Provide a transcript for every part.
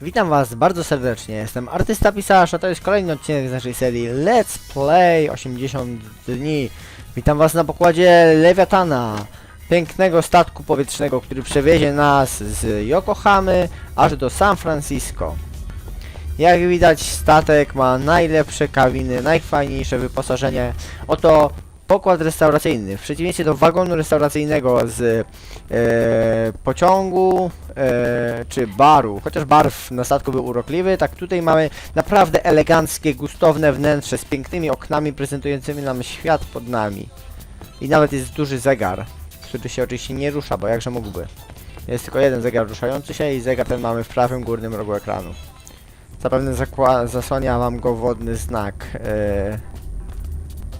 Witam was bardzo serdecznie, jestem artysta pisarz, a to jest kolejny odcinek z naszej serii Let's Play 80 dni. Witam was na pokładzie Lewiatana, pięknego statku powietrznego, który przewiezie nas z Yokohamy aż do San Francisco. Jak widać statek ma najlepsze kabiny, najfajniejsze wyposażenie. Oto pokład restauracyjny. W przeciwieństwie do wagonu restauracyjnego z e, pociągu e, czy baru, chociaż bar na statku był urokliwy, tak tutaj mamy naprawdę eleganckie, gustowne wnętrze z pięknymi oknami prezentującymi nam świat pod nami. I nawet jest duży zegar, który się oczywiście nie rusza, bo jakże mógłby. Jest tylko jeden zegar ruszający się i zegar ten mamy w prawym górnym rogu ekranu. Zapewne zasłania wam go wodny znak e,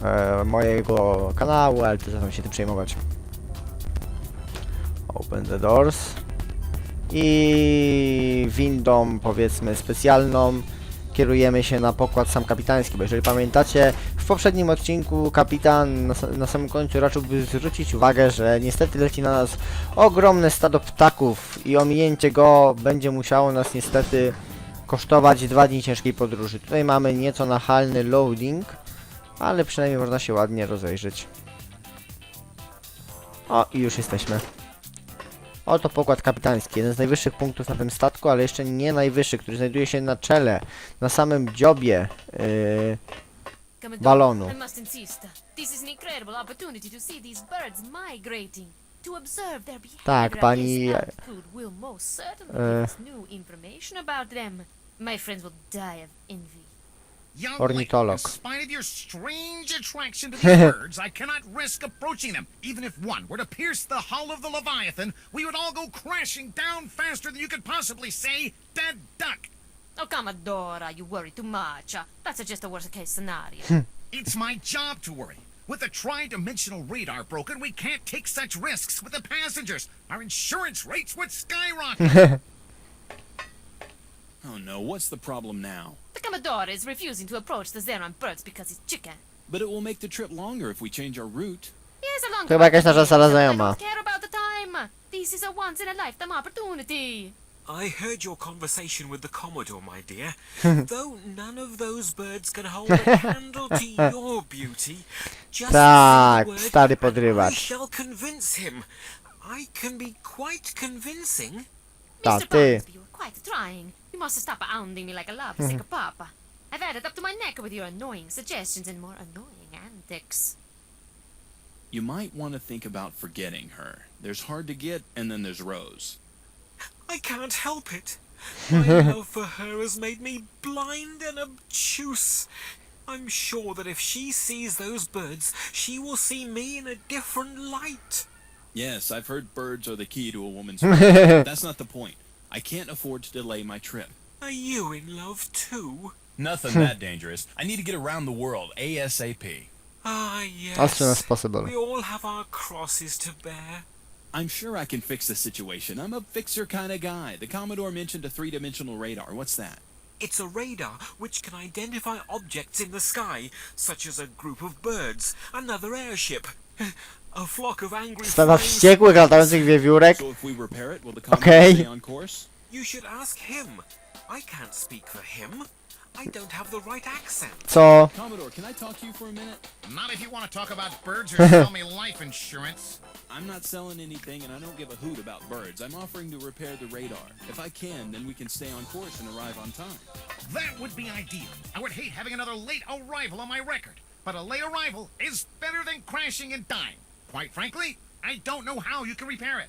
e, mojego kanału, ale to zaczynam się tym przejmować. Open the doors. I windą, powiedzmy, specjalną kierujemy się na pokład sam kapitański, bo jeżeli pamiętacie, w poprzednim odcinku kapitan na, na samym końcu raczyłby zwrócić uwagę, że niestety leci na nas ogromne stado ptaków i ominięcie go będzie musiało nas niestety kosztować dwa dni ciężkiej podróży. Tutaj mamy nieco nachalny loading, ale przynajmniej można się ładnie rozejrzeć. O, i już jesteśmy. Oto pokład kapitański, jeden z najwyższych punktów na tym statku, ale jeszcze nie najwyższy, który znajduje się na czele, na samym dziobie. Yy, Balonu. Tak, pani, them. My friends will die of envy. Young Ornitolog. lady, in spite of your strange attraction to these birds, I cannot risk approaching them. Even if one were to pierce the hull of the Leviathan, we would all go crashing down faster than you could possibly say, dead duck. Oh, Commodore, you worry too much. Uh, that's just a worst case scenario. It's my job to worry. With the tri-dimensional radar broken, we can't take such risks with the passengers. Our insurance rates would skyrocket. Oh no, what's the problem now? The Commodore is refusing to approach the Zeron birds because he's chicken. But it will make the trip longer if we change our route. Yes, a long Chyba jakaś nasza stara I znajoma. don't care about the time. This is a once-in-a-lifetime opportunity. I heard your conversation with the Commodore, my dear. Though none of those birds can hold a candle to your beauty, just Tak, say the word stary and I podrywacz. shall convince him. I can be quite convincing. Ta, Mr. ty. Barnsby, you're quite trying. You must stop hounding me like a lovesick mm-hmm. papa. I've had it up to my neck with your annoying suggestions and more annoying antics. You might want to think about forgetting her. There's hard to get, and then there's Rose. I can't help it. My love for her has made me blind and obtuse. I'm sure that if she sees those birds, she will see me in a different light. Yes, I've heard birds are the key to a woman's heart. That's not the point. I can't afford to delay my trip. Are you in love too? Nothing that dangerous. I need to get around the world ASAP. Ah, yes. As soon as possible. We all have our crosses to bear. I'm sure I can fix the situation. I'm a fixer kind of guy. The Commodore mentioned a three-dimensional radar. What's that? It's a radar which can identify objects in the sky, such as a group of birds, another airship, a flock of angry Stada flying wściekłych, latających wiewiórek. So if we repair it, will the Commodore Okay. stay on course? You should ask him. I can't speak for him. I don't have the right accent. Co? Commodore, can I talk to you for a minute? Not if you want to talk about birds or sell me life insurance. I'm not selling anything and I don't give a hoot about birds. I'm offering to repair the radar. If I can, then we can stay on course and arrive on time. That would be ideal. I would hate having another late arrival on my record. But a late arrival is better than crashing and dying. Quite frankly, I don't know how you can repair it.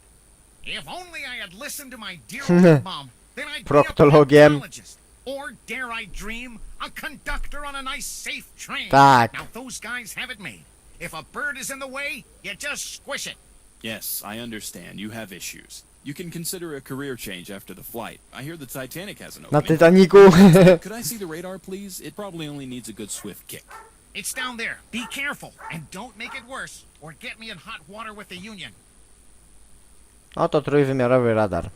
If only I had listened to my dear old mom, then I'd be a Proctologiem. Or dare I dream, a conductor on a nice safe train. Tak. Now those guys have it made. If a bird is in the way, you just squish it. Yes, I understand. You have issues. You can consider a career change after the flight. I hear the Titanic has an Na opening. Titaniku. Could I see the radar, please? It probably only needs a good swift kick. It's down there. Be careful and don't make it worse, or get me in hot water with the Union. Oto trójwymiarowy radar.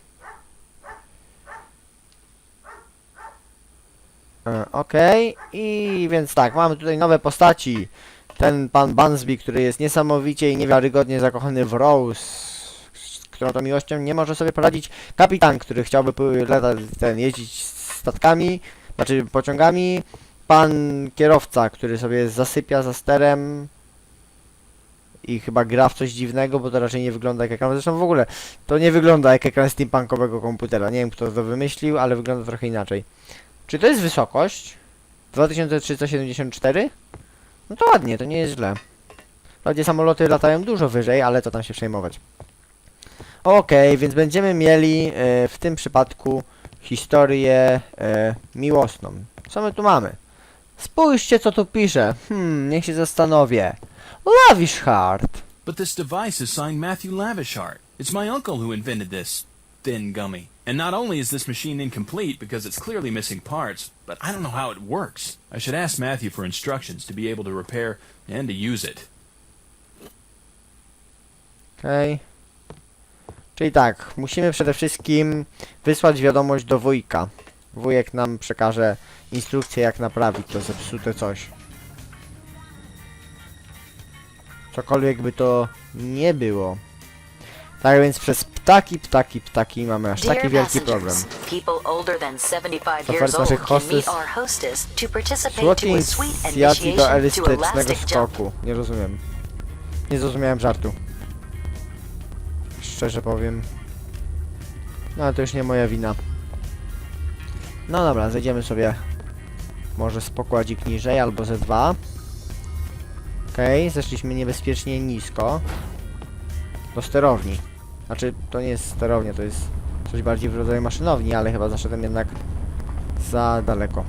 E, Okej, i więc tak, mamy tutaj nowe postaci. Ten pan Bansby, który jest niesamowicie i niewiarygodnie zakochany w Rose, którą to miłością nie może sobie poradzić kapitan, który chciałby ten, jeździć statkami, znaczy pociągami, pan kierowca, który sobie zasypia za sterem i chyba gra w coś dziwnego, bo to raczej nie wygląda jak ekran. Zresztą w ogóle to nie wygląda jak ekran steampunkowego komputera. Nie wiem kto to wymyślił, ale wygląda trochę inaczej. Czy to jest wysokość? 2374? No to ładnie, to nie jest źle. Wprawdzie samoloty latają dużo wyżej, ale to tam się przejmować. Okej, więc będziemy mieli e, w tym przypadku historię e, miłosną. Co my tu mamy? Spójrzcie co tu pisze. Hmm, niech się zastanowię. Lavish Heart. But this device is signed Matthew Lavishart. It's my uncle who invented this thin gummy. And not only is this machine incomplete because it's clearly missing parts, but I don't know how it works. I should ask Matthew for instructions to be able to repair and to use it. Okej. Czyli tak, musimy przede wszystkim wysłać wiadomość do wujka. Wujek nam przekaże instrukcję jak naprawić to zepsute coś. Cokolwiek by to nie było. Tak więc przez ptaki, ptaki, ptaki mamy aż taki wielki problem. passengers, people older than 75 To years first old naszych hostess- sweet inicjacji do elastycznego skoku. Nie rozumiem. Nie zrozumiałem żartu. Szczerze powiem. No ale to już nie moja wina. No dobra, zejdziemy sobie może z pokładzik niżej albo ze dwa. Okej, zeszliśmy niebezpiecznie nisko. Do sterowni. Znaczy, to nie jest sterownia, to jest coś bardziej w rodzaju maszynowni, ale chyba zaszedłem jednak za daleko.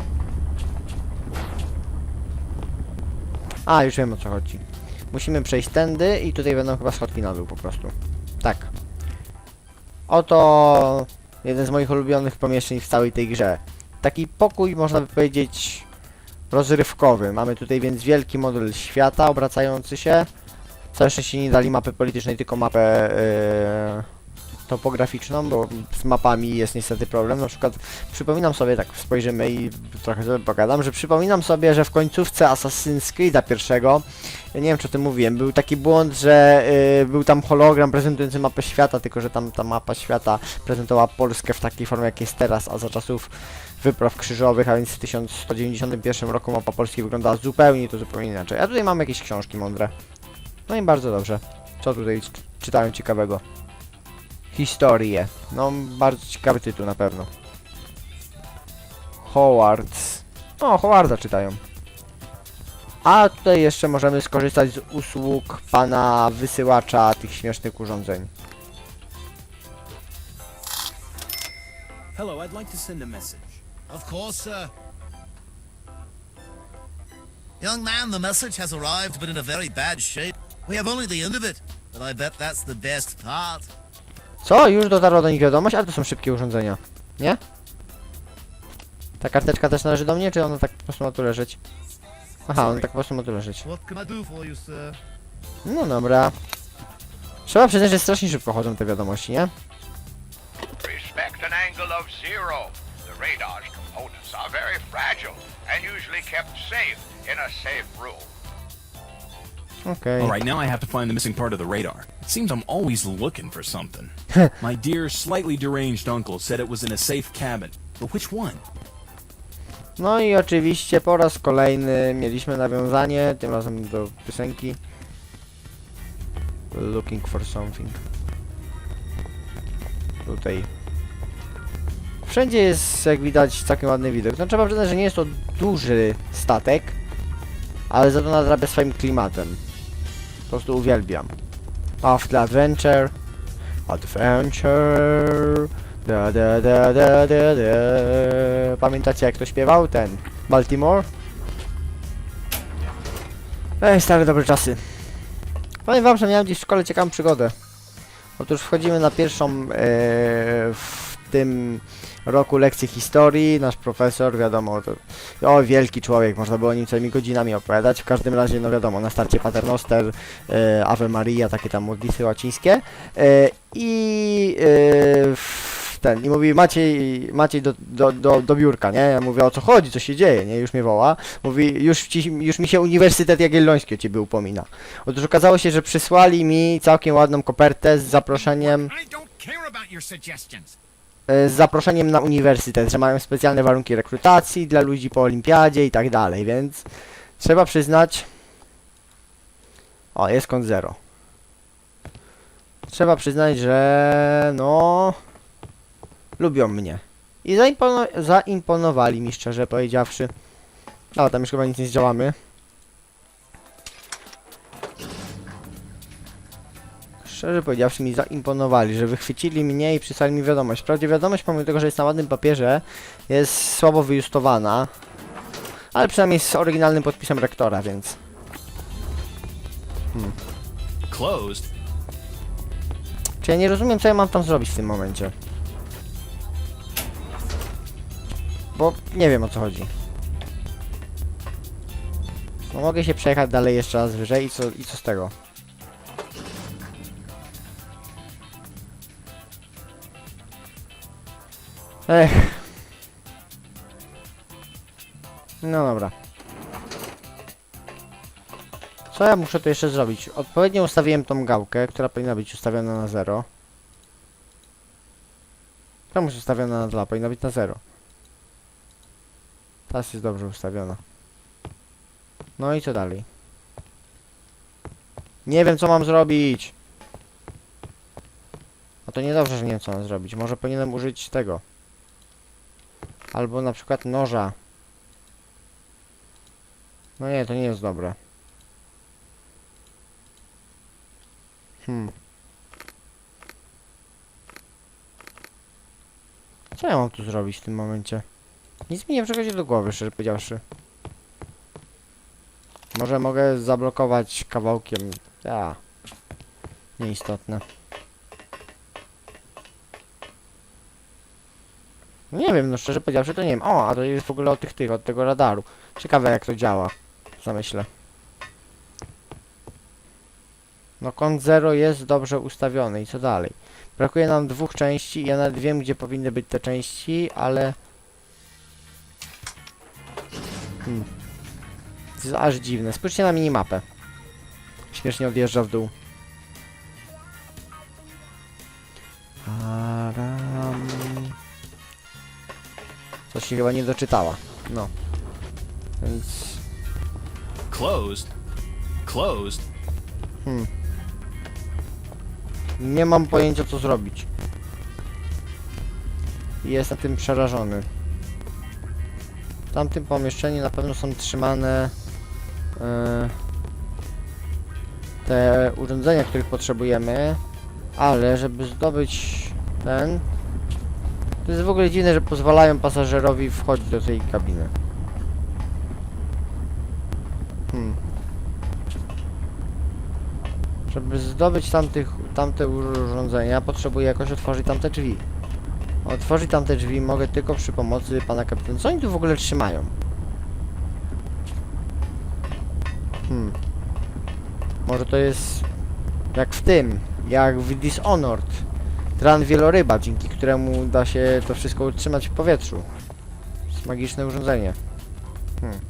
A, już wiem o co chodzi. Musimy przejść tędy i tutaj będą chyba schodki na dół po prostu. Tak. Oto jeden z moich ulubionych pomieszczeń w całej tej grze. Taki pokój, można by powiedzieć, rozrywkowy. Mamy tutaj więc wielki model świata obracający się. Całe szczęście nie dali mapy politycznej, tylko mapę yy, topograficzną, bo z mapami jest niestety problem. Na przykład przypominam sobie, tak spojrzymy i trochę sobie pogadam, że przypominam sobie, że w końcówce Assassin's Creed'a pierwszego, nie wiem czy o tym mówiłem, był taki błąd, że y, był tam hologram prezentujący mapę świata, tylko że tam ta mapa świata prezentowała Polskę w takiej formie jak jest teraz, a za czasów wypraw krzyżowych, a więc w 1191 roku mapa Polski wyglądała zupełnie to zupełnie inaczej. A tutaj mamy jakieś książki mądre. No i bardzo dobrze. Co tutaj czy- czytałem ciekawego? Historię. No, bardzo ciekawy tytuł na pewno. Howards. O, Howarda czytają. A tutaj jeszcze możemy skorzystać z usług pana wysyłacza tych śmiesznych urządzeń. Hello, I'd like to send a message. Of course, sir. Young man, the message has arrived, but in a very bad shape. We have only the end of it, but I bet that's the best part. Co? Już dotarła do nich wiadomość? Ale to są szybkie urządzenia. Nie? Ta karteczka też należy do mnie, czy ona tak po prostu ma tu leżeć? Aha, ona tak po prostu ma tu leżeć. No dobra. Trzeba przyznać, że strasznie szybko chodzą te wiadomości, nie? Respect an angle of zero. The radar's components are very fragile and usually kept safe in a safe room. Right, now I have to find the missing part of the radar. It seems I'm always looking for something. My dear, slightly deranged uncle said it was in a safe cabin. But which one? No i oczywiście po raz kolejny mieliśmy nawiązanie, tym razem do piosenki. Looking for something. Tutaj. Wszędzie jest, jak widać, całkiem ładny widok. No trzeba przyznać, że nie jest to duży statek, ale za to nadrabia swoim klimatem. Po prostu uwielbiam. After Adventure. Adventure. Da, da, da, da, da, da. Pamiętacie jak to śpiewał ten? Baltimore? Ej, stare dobre czasy. Powiem wam, że miałem dziś w szkole ciekawą przygodę. Otóż wchodzimy na pierwszą w tym roku lekcję historii. Nasz profesor, wiadomo, to o, wielki człowiek, można było o nim całymi godzinami opowiadać. W każdym razie, no wiadomo, na starcie Paternoster, e, Ave Maria, takie tam modlitwy łacińskie. E, I e, ten, i mówi Maciej, Maciej do, do, do, do biurka, nie? Ja mówię, o co chodzi, co się dzieje, nie? Już mnie woła. Mówi, już, ci, już mi się Uniwersytet Jagielloński o ciebie upomina. Otóż okazało się, że przysłali mi całkiem ładną kopertę z zaproszeniem E, z zaproszeniem na uniwersytet, że mają specjalne warunki rekrutacji dla ludzi po olimpiadzie i tak dalej, więc trzeba przyznać... O, jest kąt zero. Trzeba przyznać, że no... Lubią mnie. I zaimpono zaimponowali mi, szczerze powiedziawszy. Ale tam już chyba nic nie zdziałamy. Szczerze powiedziawszy mi zaimponowali, że wychwycili mnie i przysłali mi wiadomość. Wprawdzie wiadomość, pomimo tego, że jest na ładnym papierze, jest słabo wyjustowana. Ale przynajmniej z oryginalnym podpisem rektora, więc... Closed? Czy ja nie rozumiem, co ja mam tam zrobić w tym momencie? Bo nie wiem o co chodzi. No mogę się przejechać dalej jeszcze raz wyżej i co, i co z tego? Ech. No dobra. Co ja muszę tu jeszcze zrobić? Odpowiednio ustawiłem tą gałkę, która powinna być ustawiona na 0. Czemu jest ustawiona na 2? Powinna być na 0. Teraz jest dobrze ustawiona. No i co dalej? Nie wiem co mam zrobić! No to niedobrze, że nie wiem co mam zrobić. Może powinienem użyć tego. Albo na przykład noża. No nie, to nie jest dobre. Hmm. Co ja mam tu zrobić w tym momencie? Nic mi nie przychodzi do głowy, szczerze powiedziawszy. Może mogę zablokować kawałkiem. Ja. Nieistotne. Nie wiem, no szczerze powiedziawszy to nie wiem. O, a to jest w ogóle od tych tych, od tego radaru. Ciekawe jak to działa. Zamyślę. No kąt 0 jest dobrze ustawiony i co dalej? Brakuje nam dwóch części ja nawet wiem gdzie powinny być te części, ale... Hmm. To jest aż dziwne. Spójrzcie na minimapę. Śmiesznie odjeżdża w dół. Aram... Coś się chyba nie doczytała. No. Więc... Closed? Closed? Hmm. Nie mam pojęcia co zrobić. Jestem tym przerażony. W tamtym pomieszczeniu na pewno są trzymane e, te urządzenia, których potrzebujemy, ale żeby zdobyć ten, to jest w ogóle dziwne, że pozwalają pasażerowi wchodzić do tej kabiny. Hmm. Żeby zdobyć tamtych, tamte urządzenia, potrzebuję jakoś otworzyć tamte drzwi. Otworzyć tamte drzwi mogę tylko przy pomocy pana kapitana. Co oni tu w ogóle trzymają? Hmm. Może to jest jak w tym, jak w Dishonored. Tran wieloryba, dzięki któremu da się to wszystko utrzymać w powietrzu. To jest magiczne urządzenie. Hmm.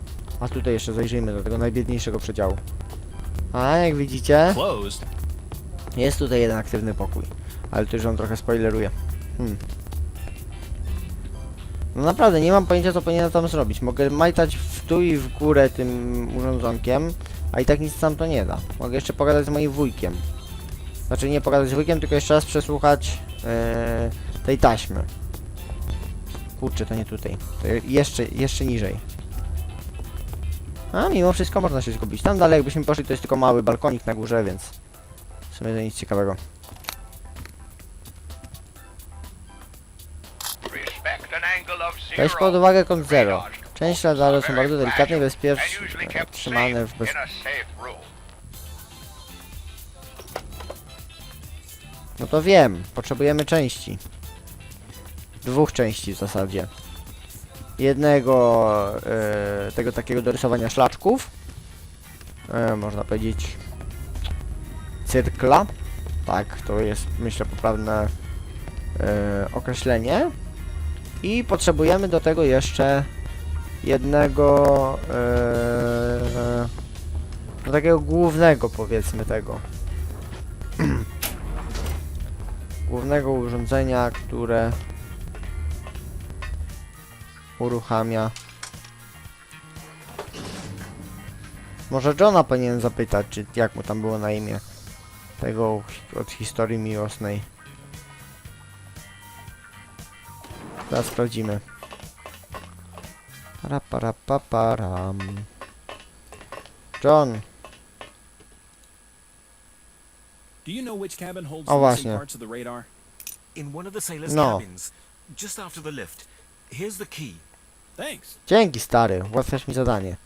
A tutaj jeszcze zajrzyjmy do tego najbiedniejszego przedziału. A jak widzicie, jest tutaj jeden aktywny pokój. Ale to już on trochę spoileruje. Hmm. No naprawdę, nie mam pojęcia co powinienem tam zrobić. Mogę majtać w dół i w górę tym urządzonkiem, a i tak nic sam to nie da. Mogę jeszcze pogadać z moim wujkiem. Znaczy nie pogadać z wujkiem, tylko jeszcze raz przesłuchać e, tej taśmy. Kurczę, to nie tutaj. To je- jeszcze, jeszcze niżej. A mimo wszystko można się zgubić. Tam dalej jakbyśmy poszli to jest tylko mały balkonik na górze, więc w sumie to nic ciekawego. Weź pod uwagę kąt zero. Radars Część components radaru are są bardzo usually kept trzymane w bez... No to wiem, potrzebujemy Dwóch części w zasadzie. Jednego e, tego takiego do rysowania szlaczków. E, można powiedzieć cyrkla. Tak, to jest myślę poprawne e, określenie. I potrzebujemy do tego jeszcze jednego takiego głównego powiedzmy tego. głównego urządzenia, które uruchamia. Może Johna powinien zapytać, czy jak mu tam było na imię. Tego od historii miłosnej. Teraz sprawdzimy. Raparapaparam. John, Do you know which cabin holds Oh, the missing właśnie. parts of the radar? In one of the sailors' No. cabins, just after the lift. Here's the key. Thanks. dzięki stary, ułatwiasz mi zadanie.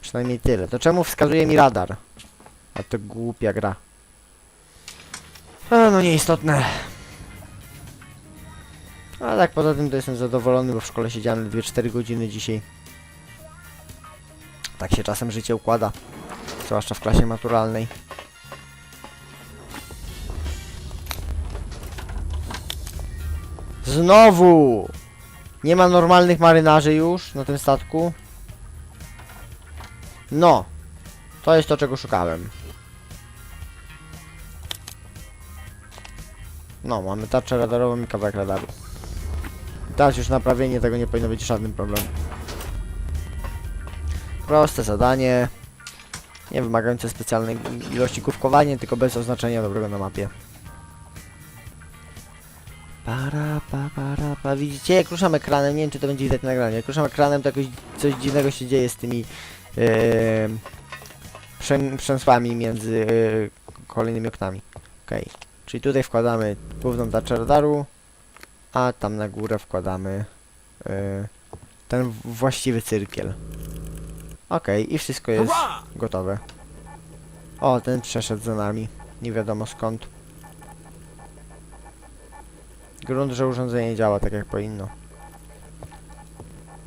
Przynajmniej tyle. To czemu wskazuje mi radar? A to głupia gra. A, no nieistotne. A tak poza tym to jestem zadowolony, bo w szkole siedziałem 2-4 godziny dzisiaj. Tak się czasem życie układa. Zwłaszcza w klasie maturalnej. Znowu! Nie ma normalnych marynarzy już na tym statku. No. To jest to, czego szukałem. No, mamy tarczę radarową i kawałek radaru. Teraz już naprawienie tego nie powinno być żadnym problemem. Proste zadanie. Nie wymagające specjalnej ilości kówkowania, tylko bez oznaczenia dobrego na mapie. Para, pa, para, pa. Widzicie, jak ruszam ekranem, nie wiem czy to będzie widać na nagraniu, jak ruszam ekranem to jakoś coś dziwnego się dzieje z tymi yy, przę, przęsłami między yy, kolejnymi oknami. Okej, czyli tutaj wkładamy główną tarczę radaru, a tam na górę wkładamy yy, ten właściwy cyrkiel. Okej, i wszystko jest gotowe. O, ten przeszedł za nami, nie wiadomo skąd. Grunt, że urządzenie działa tak jak powinno.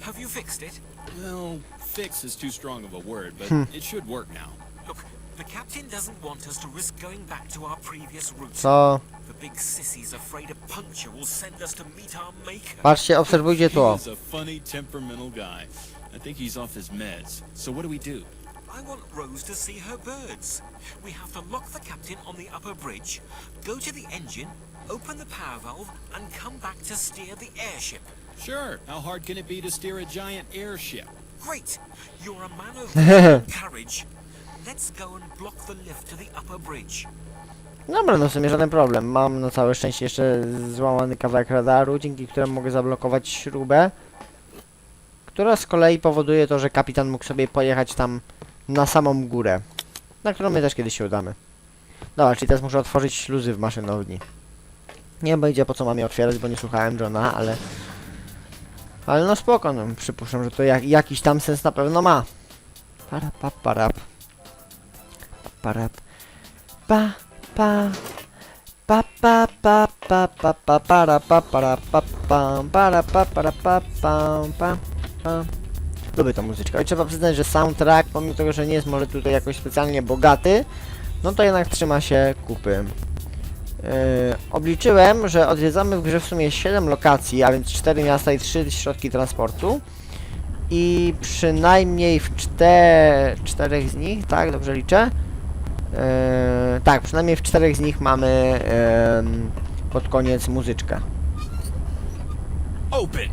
Have you fixed it? Well, fix is too strong of a word, but Hmm. it should work now. Look, the captain doesn't want us to risk going back to our previous route. Co? The big sissy's afraid a puncture will send us to meet our maker. Patrzcie, obserwujcie to. is a funny, temperamental guy. I think he's off his meds. So what do we do? I want Rose to see her birds. We have to lock the captain on the upper bridge, go to the engine, open the power valve, and come back to steer the airship. Sure. How hard can it be to steer a giant airship? Great! You're a man of courage. Let's go and block the lift to the upper bridge. Dobra, no w sumie żaden problem. Mam na całe szczęście jeszcze złamany kawałek radaru, dzięki któremu mogę zablokować śrubę. Która z kolei powoduje to, że kapitan mógł sobie pojechać tam na samą górę. Na którą my też kiedyś się udamy. Dobra, czyli teraz muszę otworzyć śluzy w maszynowni. Nie będzie po co mam je otwierać, bo nie słuchałem Johna, ale... Ale no spoko, no przypuszczam, że to jak, jakiś tam sens na pewno ma. Para pa parap. Parap. Pa pa. Pa pa pa pa pa pa para pa para pa pam para pa para pa pam pa pa. Lubię tą muzyczkę. I trzeba przyznać, że soundtrack, pomimo tego, że nie jest może tutaj jakoś specjalnie bogaty, no to jednak trzyma się kupy. Yy, obliczyłem, że odwiedzamy w grze w sumie 7 lokacji, a więc 4 miasta i 3 środki transportu. I przynajmniej w 4, czterech z nich, tak, dobrze liczę? Yy, tak, przynajmniej w czterech z nich mamy em, pod koniec muzyczkę. Open!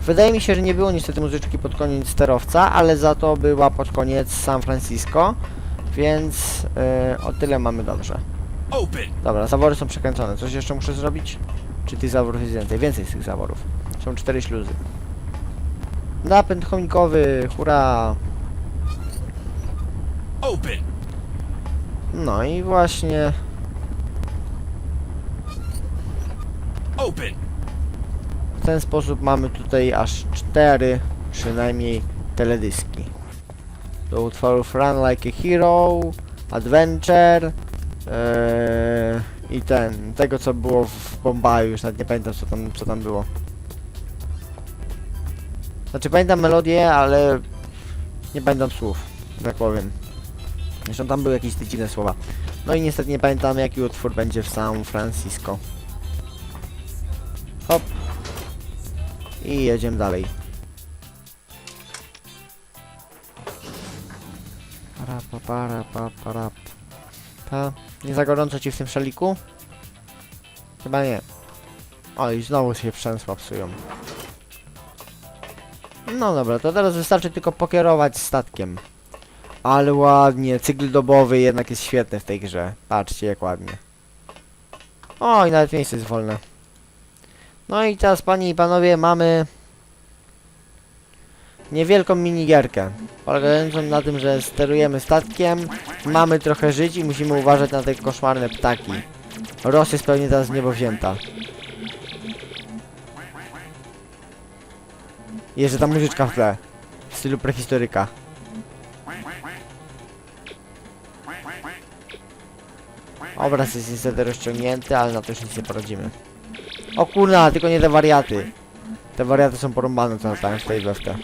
Wydaje mi się, że nie było niestety muzyczki pod koniec sterowca, ale za to była pod koniec San Francisco, więc yy, o tyle mamy dobrze. Open! Dobra, zawory są przekręcone. Coś jeszcze muszę zrobić? Czy tych zaworów jest więcej? Więcej z tych zaworów. Są cztery śluzy. Napęd chomikowy, hurra! Open! No i właśnie Open! w ten sposób mamy tutaj aż cztery przynajmniej teledyski. Do utworów Run Like a Hero, Adventure eee, i ten, tego co było w Bombaju, już nawet nie pamiętam co tam, co tam było. Znaczy pamiętam melodię, ale nie pamiętam słów, tak powiem. Zresztą tam były jakieś te dziwne słowa. No i niestety nie pamiętam jaki utwór będzie w San Francisco. Hop. I jedziemy dalej. Para, pa, para, pa, para, pa. Nie za gorąco ci w tym szaliku? Chyba nie. O, i znowu się przęsła psują. No dobra, to teraz wystarczy tylko pokierować statkiem. Ale ładnie, cykl dobowy jednak jest świetny w tej grze. Patrzcie jak ładnie. O, i nawet miejsce jest wolne. No i teraz, panie i panowie, mamy niewielką minigierkę. Polegającą na tym, że sterujemy statkiem, mamy trochę żyć i musimy uważać na te koszmarne ptaki. Ros jest pewnie teraz niebo wzięta. Jeszcze ta muzyczka w tle. W stylu prehistoryka. Obraz jest niestety rozciągnięty, ale na to już nic nie poradzimy. O kurna, tylko nie te wariaty. Te wariaty są porąbane, co latają w tej wewkę.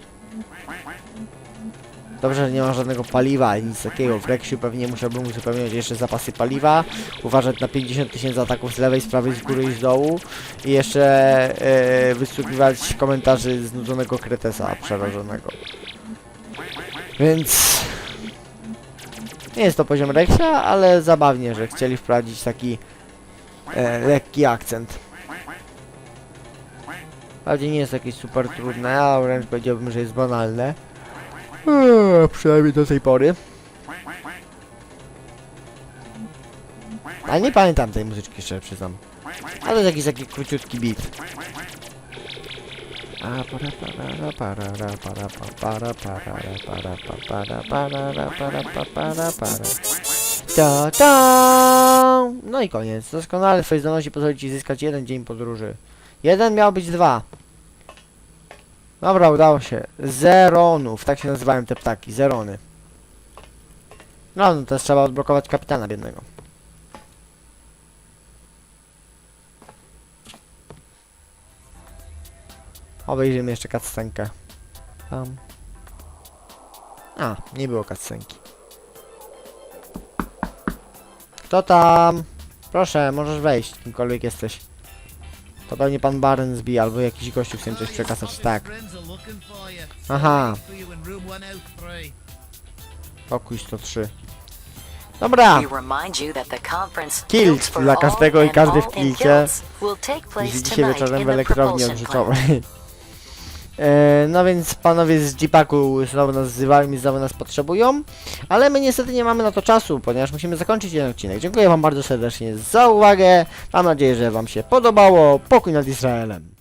Dobrze, że nie ma żadnego paliwa, ani nic takiego. W Reksiu pewnie musiałbym uzupełniać jeszcze zapasy paliwa, uważać na 50 tysięcy ataków z lewej, z prawej, z góry i z dołu i jeszcze e, wysłuchiwać komentarzy znudzonego kretesa przerażonego. Więc nie jest to poziom Reksia, ale zabawnie, że chcieli wprowadzić taki e, lekki akcent. Wprawdzie nie jest jakieś super trudne, a wręcz powiedziałbym, że jest banalne. Eee, przynajmniej do tej pory. Ale nie pamiętam tej muzyczki, szczerze przyznam. Ale to jest jakiś taki króciutki beat. Ta ta! No i koniec. Doskonale swoje zdolności pozwoli ci zyskać jeden dzień podróży. Jeden miał być dwa. Dobra, udało się. Zeronów, tak się nazywają te ptaki, zerony. No, no teraz trzeba odblokować kapitana biednego. Obejrzymy jeszcze cutscenkę. Tam. A, nie było cutscenki. Kto tam? Proszę, możesz wejść, kimkolwiek jesteś. To pewnie pan Baren albo jakiś gościu chce coś przekazać, tak. Aha. Pokój 103. Dobra! Kilt dla każdego i każdy w kilcie. Widzimy się wieczorem w elektrowni odrzucowej no więc panowie z Jeepaku znowu nas wzywają i znowu nas potrzebują, ale my niestety nie mamy na to czasu, ponieważ musimy zakończyć ten odcinek. Dziękuję wam bardzo serdecznie za uwagę, mam nadzieję, że wam się podobało. Pokój nad Izraelem.